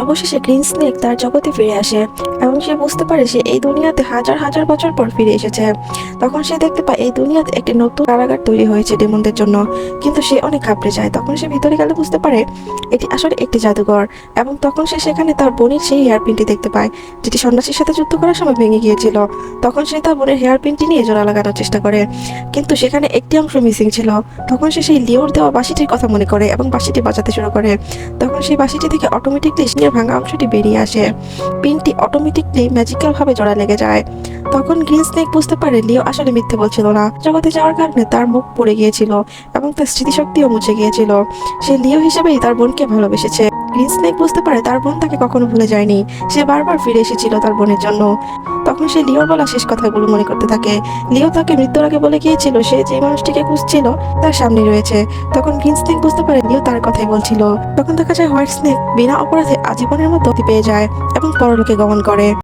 অবশেষে green snake তার জগতে ফিরে আসে এবং সে বুঝতে পারে সে এই দুনিয়াতে হাজার হাজার বছর পর ফিরে এসেছে। তখন সে দেখতে পায় এই দুনিয়াতে একটি নতুন কারাগার তৈরি হয়েছে ডেমনদের জন্য। কিন্তু সে অনেক ঘাবড়ে যায়। তখন সে ভিতরে গেলে বুঝতে পারে এটি আসলে একটি জাদুঘর এবং তখন সে সেখানে তার বোনের সেই হেয়ার পিনটি দেখতে পায়, যেটি সন্ন্যাসীর সাথে যুদ্ধ করার সময় ভেঙে গিয়েছিল। তখন সে তার বোনের হেয়ার পিনটি নিয়ে জোড়া লাগানোর চেষ্টা করে। কিন্তু সেখানে একটি অংশ মিসিং ছিল। তখন সে সেই লিওর দেওয়া বাঁশিটির কথা মনে করে এবং বাঁশিটি বাজাতে শুরু করে। তখন সেই বাসিটি থেকে অটোমেটিকলি সিনের ভাঙা অংশটি বেরিয়ে আসে। পিনটি অটোমেটিকলি ম্যাজিক্যাল ভাবে জোড়া লেগে যায়। তখন গ্রিন স্নেক বুঝতে পারে লিও আসলে মিথ্যে বলছিল না। জগতে যাওয়ার কারণে তার মুখ পড়ে গিয়েছিল এবং তার স্মৃতিশক্তিও মুছে গিয়েছিল। সে লিও হিসেবেই তার বোনকে ভালোবেসেছে। গ্রিন স্নেক বুঝতে পারে তার বোন তাকে কখনো ভুলে যায়নি। সে বারবার ফিরে এসেছিল তার বোনের জন্য। তখন সে লিওর বলা শেষ কথাগুলো মনে করতে থাকে। লিও তাকে মৃত্যুর আগে বলে গিয়েছিল, সে যে মানুষটিকে খুঁজছিল তার সামনে রয়েছে। তখন গ্রিন স্নেক বুঝতে পারে লিও তার কথাই বলছিল। তখন দেখা যায় হোয়াইট স্নেক বিনা অপরাধে আজীবনের মতো পেয়ে যায় এবং পরলোকে গমন করে।